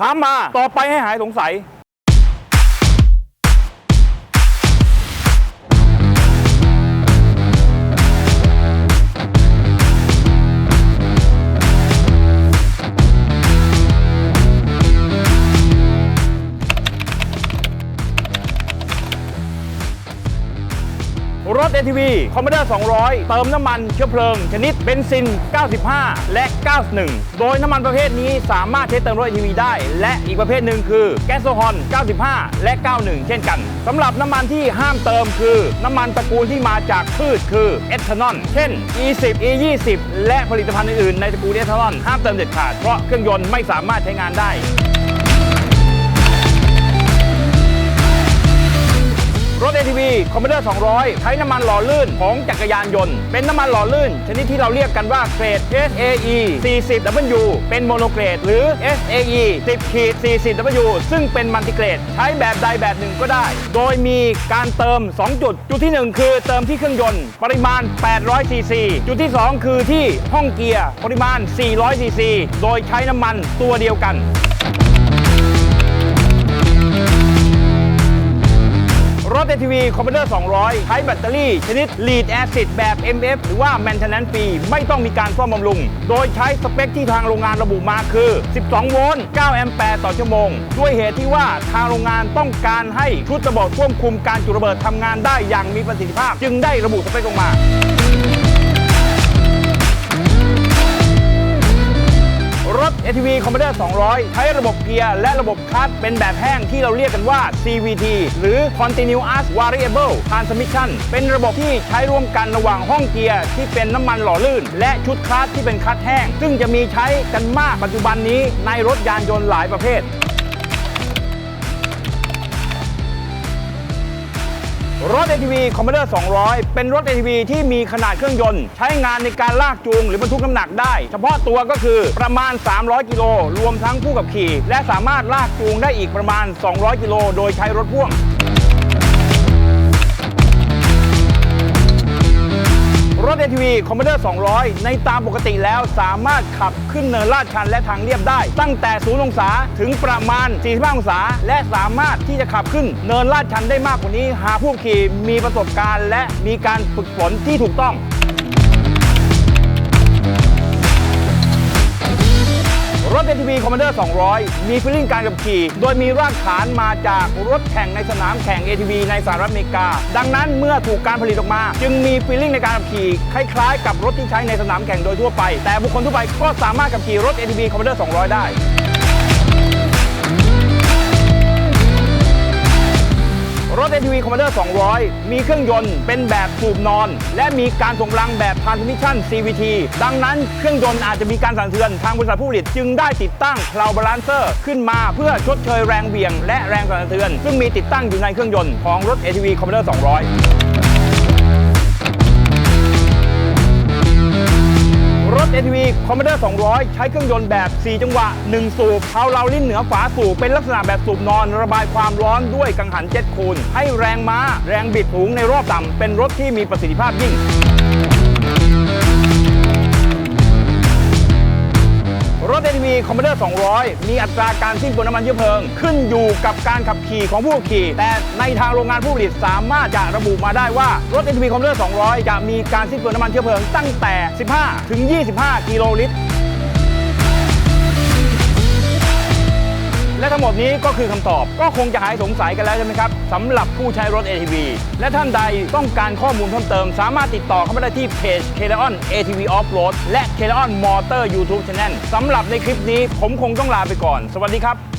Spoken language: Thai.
ถามมาต่อไปให้หายสงสัย ATV คอม m ม d เ r 200 เติมน้ำมันเชื้อเพลิง ชนิดเบนซิน 95 และ 91 โดยน้ำมันประเภทนี้สามารถใช้เติมรถ ATV ได้ และอีกประเภทหนึ่งคือแก๊สโซฮอล 95 และ 91 เช่นกันสำหรับน้ำมันที่ห้ามเติมคือ น้ำมันตระกูลที่มาจากพืชคือเอทานอลเช่น E10 E20 และผลิตภัณฑ์อื่นๆในตระกูลเอทานอลห้ามเติมเด็ดขาดเพราะเครื่องยนต์ไม่สามารถใช้งานได้ ATV คอม m ม d เ r 200 ใช้น้ำมันหล่อลื่นของจักรยานยนต์ เป็นน้ำมันหล่อลื่น ชนิดที่เราเรียกกันว่าเกรด SAE 40W เป็นโมโนเกรด หรือ SAE 10ขีด 40W ซึ่งเป็นมัลติเกรด ใช้แบบใดแบบหนึ่งก็ได้ โดยมีการเติม 2 จุด จุดที่ 1 คือเติมที่เครื่องยนต์ ปริมาณ 800 cc จุดที่ 2 คือที่ห้องเกียร์ ปริมาณ 400 cc โดยใช้น้ำมันตัวเดียวกัน รถเอทีวีคอมพิวเตอร์ 200 ใช้แบตเตอรี่ ชนิด Lead Acid แบบ MF หรือว่า Maintenance ฟรีไม่ต้องมีการซ่อมบำรุง โดยใช้สเปคที่ทางโรงงานระบุมาคือ 12 โวลต์ 9 แอมแปร์ต่อชั่วโมง ด้วยเหตุที่ว่าทางโรงงานต้องการให้ชุดระบบควบคุมการจุดระเบิดทำงานได้อย่างมีประสิทธิภาพ จึงได้ระบุสเปคลงมา ATV c o m m a n d e r 200 ใช้ระบบเกียร์และระบบคัสเป็นแบบแห้งที่เราเรียกกันว่า CVT หรือ Continuous Variable Transmission เป็นระบบที่ใช้ร่วมกันระหว่างห้องเกียร์ที่เป็นน้ำมันหล่อลื่น และชุดคัสที่เป็นคัสแห้ง ซึ่งจะมีใช้กันมากปัจจุบันนี้ในรถยานยนต์หลายประเภท รถ ATV c o m m a n d e r 200 เป็นรถ ATV ที่มีขนาดเครื่องยนต์ ใช้งานในการลากจูงหรือบรรทุกน้ำหนักได้ เฉพาะตัวก็คือประมาณ 300 กิโลรวมทั้งผู้ขับขี่ และสามารถลากจูงได้อีกประมาณ 200 กิโลโดยใช้รถพ่วง ATV c o m m a n d e r 200 ในตามปกติแล้วสามารถขับขึ้นเนินลาดชันและทางเรียบได้ ตั้งแต่ 0 องศาถึงประมาณ 45 องศา และสามารถที่จะขับขึ้นเนินลาดชันได้มากกว่านี้ หากผู้ขี่มีประสบการณ์ และมีการฝึกฝนที่ถูกต้อง รถ ATV Commander 200 มีฟีลลิ่งการขับขี่ โดยมีรากฐานมาจากรถแข่งในสนามแข่ง ATV ในสหรัฐอเมริกา ดังนั้นเมื่อถูกการผลิตออกมา จึงมีฟีลลิ่งในการขับขี่ คล้ายๆ กับรถที่ใช้ในสนามแข่งโดยทั่วไป แต่บุคคลทั่วไปก็สามารถขับขี่รถ ATV Commander 200 ได้ UV Commander 200 มีเครื่องยนต์เป็นแบบสูบนอน และมีการส่งพลังแบบ Transmission CVT ดังนั้นเครื่องยนต์อาจจะมีการสั่นเทือนทางบริษัทผู้ผลิตจึงได้ติดตั้ง Cloud Balancer ขึ้นมาเพื่อชดเชยแรงเบี่ยง และแรงสั่นสะเทือน ซึ่งมีติดตั้งอยู่ในเครื่องยนต์ของรถ ATV Commander 200 รถ ATV Commander 200 ใช้เครื่องยนต์แบบ 4 จังหวะ 1 สูบเพาเราลิ้นเหนือฝาสูบ เป็นลักษณะแบบสูบนอน ระบายความร้อนด้วยกังหันเจ็ตคูลให้แรงม้า แรงบิดสูงในรอบต่ำเป็นรถที่มีประสิทธิภาพยิ่ง รถ ATV Commander 200 มีอัตราการสิ้นเปลืองน้ำมันเชื้อเพลิง ขึ้นอยู่กับการขับขี่ของผู้ขี่ แต่ในทางโรงงานผู้ผลิตสามารถจะระบุมาได้ว่ารถ ATV Commander 200 จะมีการสิ้นเปลืองน้ำมันเชื้อเพลิงตั้งแต่ 15 ถึง 25 กิโลลิตร ทั้งหมดนี้ก็คือคำตอบ ก็คงจะหายสงสัยกันแล้วใช่ไหมครับสำหรับผู้ใช้รถ ATV และท่านใดต้องการข้อมูลเพิ่มเติม สามารถติดต่อเข้ามาได้ที่เพจ k e l e o n ATV Off-road และ k ค l e o n Motor YouTube Channel สำหรับในคลิปนี้ผมคงต้องลาไปก่อน สวัสดีครับ